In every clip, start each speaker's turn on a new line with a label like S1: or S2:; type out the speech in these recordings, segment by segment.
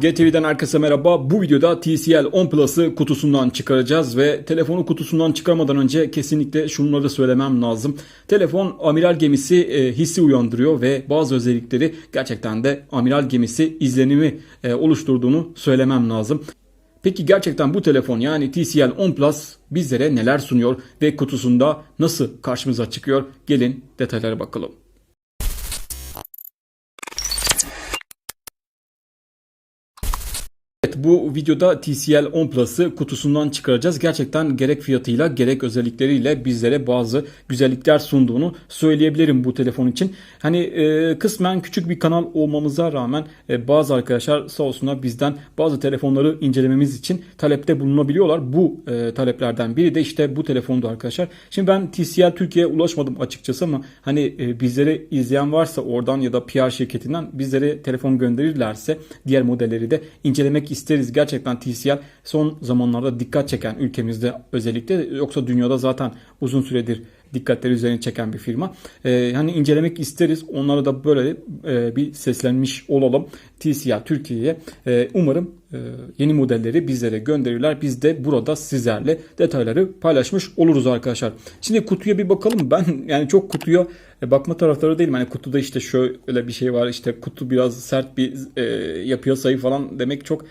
S1: GTV'den herkese merhaba. Bu videoda TCL 10 Plus'ı kutusundan çıkaracağız ve telefonu kutusundan çıkarmadan önce kesinlikle şunları söylemem lazım. Telefon amiral gemisi e, hissi uyandırıyor ve bazı özellikleri gerçekten de amiral gemisi izlenimi e, oluşturduğunu söylemem lazım. Peki gerçekten bu telefon yani TCL 10 Plus bizlere neler sunuyor ve kutusunda nasıl karşımıza çıkıyor? Gelin detaylara bakalım. Bu videoda TCL 10 Plus'ı kutusundan çıkaracağız. Gerçekten gerek fiyatıyla gerek özellikleriyle bizlere bazı güzellikler sunduğunu söyleyebilirim bu telefon için. Hani e, kısmen küçük bir kanal olmamıza rağmen e, bazı arkadaşlar sağ olsunlar bizden bazı telefonları incelememiz için talepte bulunabiliyorlar. Bu e, taleplerden biri de işte bu telefondu arkadaşlar. Şimdi ben TCL Türkiye'ye ulaşmadım açıkçası ama hani e, bizleri izleyen varsa oradan ya da PR şirketinden bizlere telefon gönderirlerse diğer modelleri de incelemek isteriz. Gerçekten TCL son zamanlarda dikkat çeken ülkemizde özellikle yoksa dünyada zaten uzun süredir dikkatleri üzerine çeken bir firma. Ee, hani incelemek isteriz. Onlara da böyle e, bir seslenmiş olalım. TCL Türkiye'ye e, umarım e, yeni modelleri bizlere gönderirler. Biz de burada sizlerle detayları paylaşmış oluruz arkadaşlar. Şimdi kutuya bir bakalım. Ben yani çok kutuya e, bakma taraftarı değilim. Hani kutuda işte şöyle bir şey var. İşte kutu biraz sert bir e, yapıya sahip falan demek çok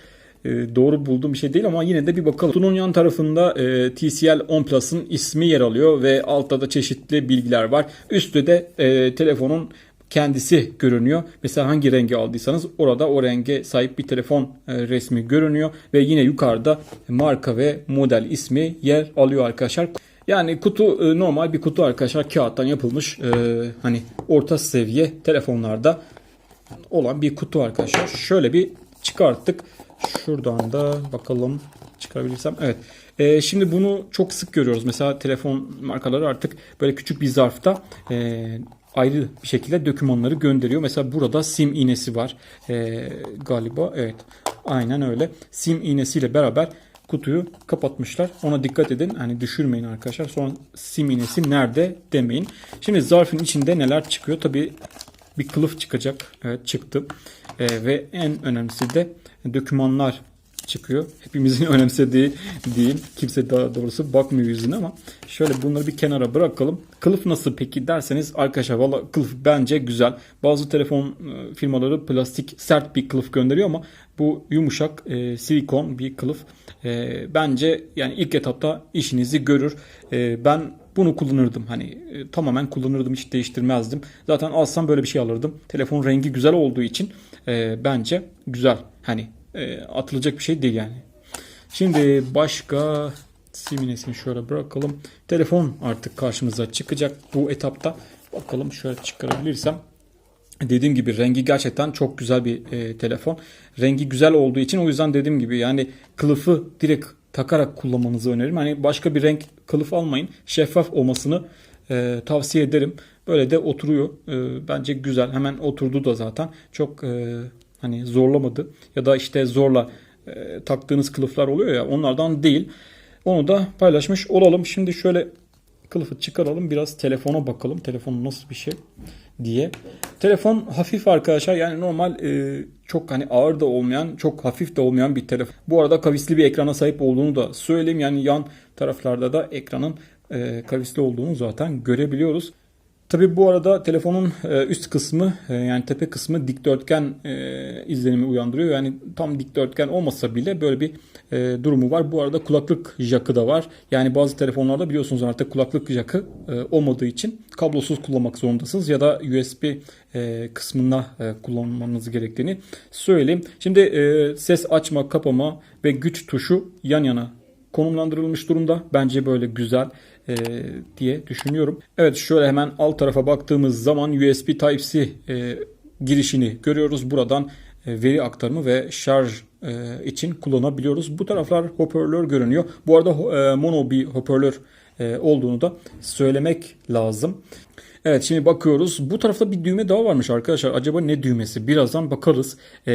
S1: doğru bulduğum bir şey değil ama yine de bir bakalım. Kutunun yan tarafında e, TCL 10 Plus'ın ismi yer alıyor ve altta da çeşitli bilgiler var. Üstte de e, telefonun kendisi görünüyor. Mesela hangi rengi aldıysanız orada o renge sahip bir telefon e, resmi görünüyor ve yine yukarıda marka ve model ismi yer alıyor arkadaşlar. Yani kutu e, normal bir kutu arkadaşlar kağıttan yapılmış e, hani orta seviye telefonlarda olan bir kutu arkadaşlar. Şöyle bir çıkarttık. Şuradan da bakalım çıkarabilirsem. Evet. Ee, şimdi bunu çok sık görüyoruz. Mesela telefon markaları artık böyle küçük bir zarfta e, ayrı bir şekilde dokümanları gönderiyor. Mesela burada sim iğnesi var e, galiba. Evet. Aynen öyle. Sim iğnesiyle beraber kutuyu kapatmışlar. Ona dikkat edin. Hani düşürmeyin arkadaşlar. Sonra sim iğnesi nerede demeyin. Şimdi zarfın içinde neler çıkıyor? Tabii bir kılıf çıkacak. Evet çıktı. Ee, ve en önemlisi de dokümanlar çıkıyor. Hepimizin önemsediği değil. Kimse daha doğrusu bakmıyor yüzüne ama şöyle bunları bir kenara bırakalım. Kılıf nasıl peki derseniz arkadaşlar valla kılıf bence güzel. Bazı telefon e, firmaları plastik sert bir kılıf gönderiyor ama bu yumuşak e, silikon bir kılıf. E, bence yani ilk etapta işinizi görür. E, ben bunu kullanırdım. Hani e, tamamen kullanırdım hiç değiştirmezdim. Zaten alsam böyle bir şey alırdım. Telefon rengi güzel olduğu için e, bence güzel. Hani e, atılacak bir şey değil yani. Şimdi başka siminesini şöyle bırakalım. Telefon artık karşımıza çıkacak bu etapta. Bakalım şöyle çıkarabilirsem. Dediğim gibi rengi gerçekten çok güzel bir e, telefon. Rengi güzel olduğu için o yüzden dediğim gibi yani kılıfı direkt takarak kullanmanızı öneririm. Hani başka bir renk kılıf almayın. Şeffaf olmasını e, tavsiye ederim. Böyle de oturuyor. E, bence güzel. Hemen oturdu da zaten. Çok e, hani zorlamadı. Ya da işte zorla e, taktığınız kılıflar oluyor ya onlardan değil. Onu da paylaşmış olalım. Şimdi şöyle kılıfı çıkaralım. Biraz telefona bakalım. Telefon nasıl bir şey diye. Telefon hafif arkadaşlar. Yani normal e, çok hani ağır da olmayan, çok hafif de olmayan bir telefon. Bu arada kavisli bir ekrana sahip olduğunu da söyleyeyim. Yani yan taraflarda da ekranın e, kavisli olduğunu zaten görebiliyoruz. Tabi bu arada telefonun e, üst kısmı e, yani tepe kısmı dikdörtgen e, izlenimi uyandırıyor. Yani tam dikdörtgen olmasa bile böyle bir durumu var. Bu arada kulaklık jackı da var. Yani bazı telefonlarda biliyorsunuz artık kulaklık jackı e, olmadığı için kablosuz kullanmak zorundasınız ya da USB kısmında e, kullanmanız gerektiğini söyleyeyim. Şimdi ses açma, kapama ve güç tuşu yan yana konumlandırılmış durumda. Bence böyle güzel e, diye düşünüyorum. Evet şöyle hemen alt tarafa baktığımız zaman USB Type-C e, girişini görüyoruz. Buradan e, veri aktarımı ve şarj e, için kullanabiliyoruz. Bu taraflar hoparlör görünüyor. Bu arada e, mono bir hoparlör olduğunu da söylemek lazım. Evet şimdi bakıyoruz. Bu tarafta bir düğme daha varmış arkadaşlar. Acaba ne düğmesi? Birazdan bakarız. Ee,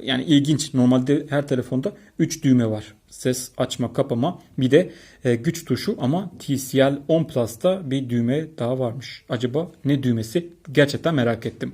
S1: yani ilginç. Normalde her telefonda 3 düğme var. Ses açma kapama. Bir de e, güç tuşu ama TCL 10 Plus'ta bir düğme daha varmış. Acaba ne düğmesi? Gerçekten merak ettim.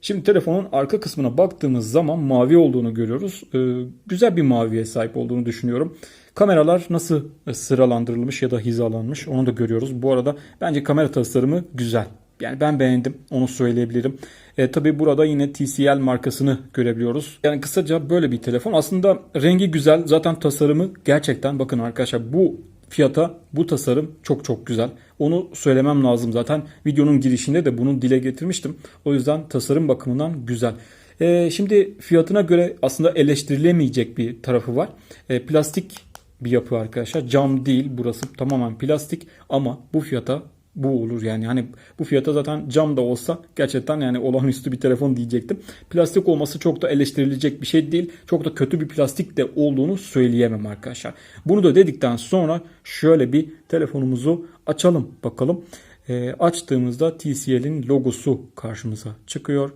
S1: Şimdi telefonun arka kısmına baktığımız zaman mavi olduğunu görüyoruz. Ee, güzel bir maviye sahip olduğunu düşünüyorum. Kameralar nasıl sıralandırılmış ya da hizalanmış onu da görüyoruz. Bu arada bence kamera tasarımı güzel. Yani ben beğendim onu söyleyebilirim. E, tabii burada yine TCL markasını görebiliyoruz. Yani kısaca böyle bir telefon. Aslında rengi güzel. Zaten tasarımı gerçekten bakın arkadaşlar bu fiyata bu tasarım çok çok güzel. Onu söylemem lazım zaten. Videonun girişinde de bunu dile getirmiştim. O yüzden tasarım bakımından güzel. E, şimdi fiyatına göre aslında eleştirilemeyecek bir tarafı var. E, plastik bir yapı arkadaşlar. Cam değil burası tamamen plastik ama bu fiyata bu olur yani. Hani bu fiyata zaten cam da olsa gerçekten yani olağanüstü bir telefon diyecektim. Plastik olması çok da eleştirilecek bir şey değil. Çok da kötü bir plastik de olduğunu söyleyemem arkadaşlar. Bunu da dedikten sonra şöyle bir telefonumuzu açalım bakalım. E, açtığımızda TCL'in logosu karşımıza çıkıyor.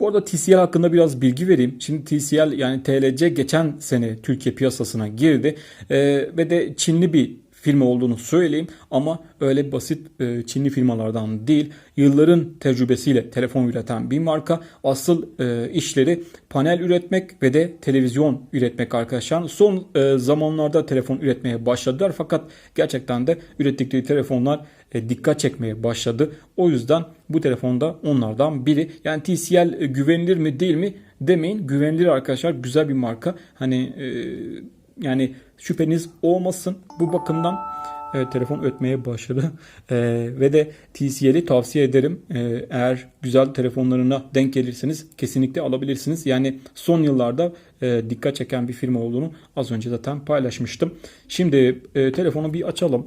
S1: Bu arada TCL hakkında biraz bilgi vereyim. Şimdi TCL yani TLC geçen sene Türkiye piyasasına girdi ee, ve de Çinli bir firma olduğunu söyleyeyim ama öyle basit e, Çinli firmalardan değil. Yılların tecrübesiyle telefon üreten bir marka. Asıl e, işleri panel üretmek ve de televizyon üretmek arkadaşlar. Son e, zamanlarda telefon üretmeye başladılar fakat gerçekten de ürettikleri telefonlar e, dikkat çekmeye başladı. O yüzden bu telefonda onlardan biri. Yani TCL e, güvenilir mi değil mi demeyin. Güvenilir arkadaşlar güzel bir marka. Hani e, yani şüpheniz olmasın bu bakımdan. Evet, telefon ötmeye başladı e, ve de TCL'i tavsiye ederim. E, eğer güzel telefonlarına denk gelirseniz kesinlikle alabilirsiniz. Yani son yıllarda e, dikkat çeken bir firma olduğunu az önce zaten paylaşmıştım. Şimdi e, telefonu bir açalım.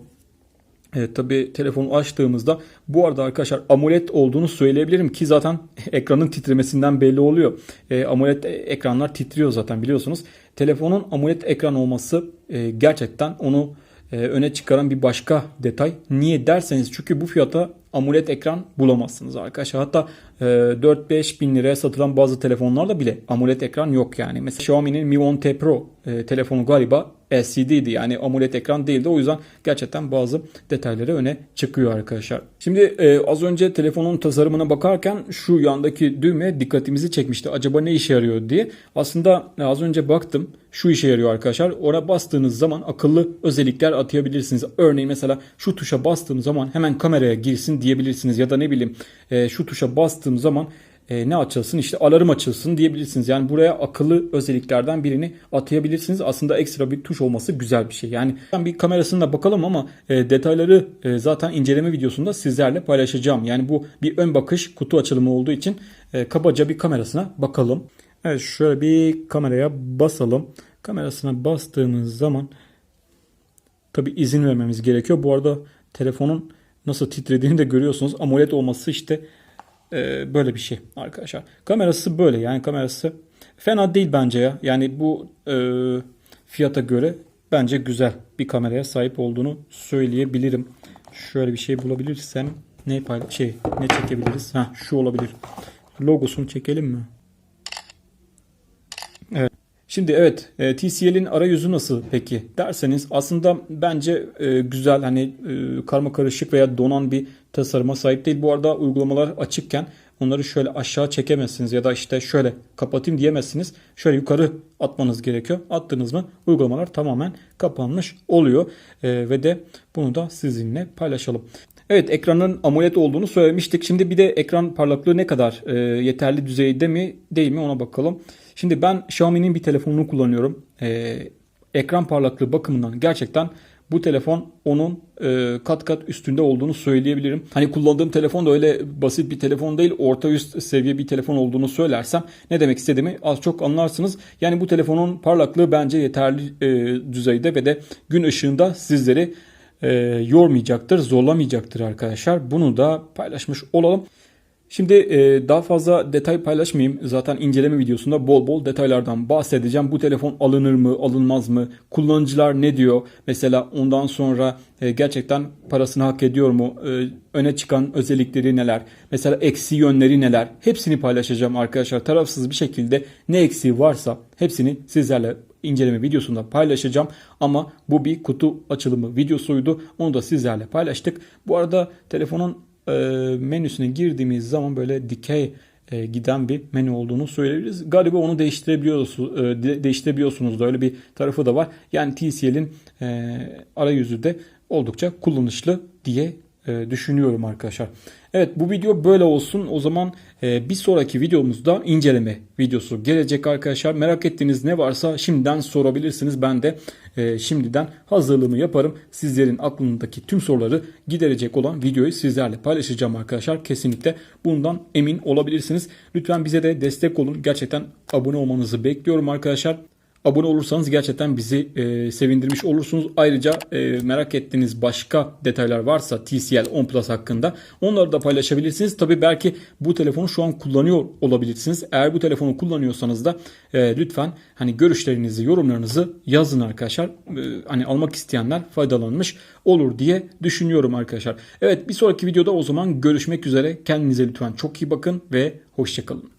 S1: Evet, tabii telefonu açtığımızda bu arada arkadaşlar AMOLED olduğunu söyleyebilirim ki zaten ekranın titremesinden belli oluyor. E, AMOLED ekranlar titriyor zaten biliyorsunuz. Telefonun AMOLED ekran olması e, gerçekten onu e, öne çıkaran bir başka detay. Niye derseniz çünkü bu fiyata AMOLED ekran bulamazsınız arkadaşlar. Hatta e, 4-5 bin liraya satılan bazı telefonlarda bile AMOLED ekran yok yani. Mesela Xiaomi'nin Mi 10T Pro e, telefonu galiba LCD'ydi yani AMOLED ekran değildi. O yüzden gerçekten bazı detayları öne çıkıyor arkadaşlar. Şimdi e, az önce telefonun tasarımına bakarken şu yandaki düğme dikkatimizi çekmişti. Acaba ne işe yarıyor diye. Aslında e, az önce baktım şu işe yarıyor arkadaşlar. Ona bastığınız zaman akıllı özellikler atayabilirsiniz. Örneğin mesela şu tuşa bastığım zaman hemen kameraya girsin diyebilirsiniz. Ya da ne bileyim e, şu tuşa bastığım zaman e, ne açılsın işte alarm açılsın diyebilirsiniz. Yani buraya akıllı özelliklerden birini atayabilirsiniz. Aslında ekstra bir tuş olması güzel bir şey. Yani ben bir kamerasına bakalım ama e, detayları e, zaten inceleme videosunda sizlerle paylaşacağım. Yani bu bir ön bakış kutu açılımı olduğu için e, kabaca bir kamerasına bakalım. Evet şöyle bir kameraya basalım. Kamerasına bastığımız zaman tabi izin vermemiz gerekiyor. Bu arada telefonun nasıl titrediğini de görüyorsunuz. AMOLED olması işte e, böyle bir şey arkadaşlar. Kamerası böyle yani kamerası fena değil bence ya. Yani bu e, fiyata göre bence güzel bir kameraya sahip olduğunu söyleyebilirim. Şöyle bir şey bulabilirsem ne şey ne çekebiliriz? Ha şu olabilir. Logosunu çekelim mi? Şimdi evet e, TCL'in arayüzü nasıl peki derseniz aslında bence e, güzel hani e, karma karışık veya donan bir tasarıma sahip değil. Bu arada uygulamalar açıkken onları şöyle aşağı çekemezsiniz ya da işte şöyle kapatayım diyemezsiniz. Şöyle yukarı atmanız gerekiyor. Attınız mı uygulamalar tamamen kapanmış oluyor e, ve de bunu da sizinle paylaşalım. Evet ekranın AMOLED olduğunu söylemiştik. Şimdi bir de ekran parlaklığı ne kadar e, yeterli düzeyde mi değil mi ona bakalım. Şimdi ben Xiaomi'nin bir telefonunu kullanıyorum. E, ekran parlaklığı bakımından gerçekten bu telefon onun e, kat kat üstünde olduğunu söyleyebilirim. Hani kullandığım telefon da öyle basit bir telefon değil, orta üst seviye bir telefon olduğunu söylersem ne demek istediğimi az çok anlarsınız. Yani bu telefonun parlaklığı bence yeterli e, düzeyde ve de gün ışığında sizleri e, yormayacaktır, zorlamayacaktır arkadaşlar. Bunu da paylaşmış olalım. Şimdi e, daha fazla detay paylaşmayayım. Zaten inceleme videosunda bol bol detaylardan bahsedeceğim. Bu telefon alınır mı, alınmaz mı? Kullanıcılar ne diyor? Mesela ondan sonra e, gerçekten parasını hak ediyor mu? E, öne çıkan özellikleri neler? Mesela eksi yönleri neler? Hepsini paylaşacağım arkadaşlar. Tarafsız bir şekilde ne eksiği varsa hepsini sizlerle inceleme videosunda paylaşacağım. Ama bu bir kutu açılımı videosuydu. Onu da sizlerle paylaştık. Bu arada telefonun e, menüsüne girdiğimiz zaman böyle dikey e, giden bir menü olduğunu söyleyebiliriz. Galiba onu değiştirebiliyorsunuz, e, de- değiştirebiliyorsunuz da öyle bir tarafı da var. Yani TCL'in e, arayüzü de oldukça kullanışlı diye düşünüyorum arkadaşlar. Evet bu video böyle olsun. O zaman e, bir sonraki videomuzda inceleme videosu gelecek arkadaşlar. Merak ettiğiniz ne varsa şimdiden sorabilirsiniz. Ben de e, şimdiden hazırlığımı yaparım. Sizlerin aklındaki tüm soruları giderecek olan videoyu sizlerle paylaşacağım arkadaşlar. Kesinlikle bundan emin olabilirsiniz. Lütfen bize de destek olun. Gerçekten abone olmanızı bekliyorum arkadaşlar. Abone olursanız gerçekten bizi e, sevindirmiş olursunuz. Ayrıca e, merak ettiğiniz başka detaylar varsa TCL 10 Plus hakkında onları da paylaşabilirsiniz. Tabi belki bu telefonu şu an kullanıyor olabilirsiniz. Eğer bu telefonu kullanıyorsanız da e, lütfen hani görüşlerinizi, yorumlarınızı yazın arkadaşlar. E, hani almak isteyenler faydalanmış olur diye düşünüyorum arkadaşlar. Evet bir sonraki videoda o zaman görüşmek üzere. Kendinize lütfen çok iyi bakın ve hoşçakalın.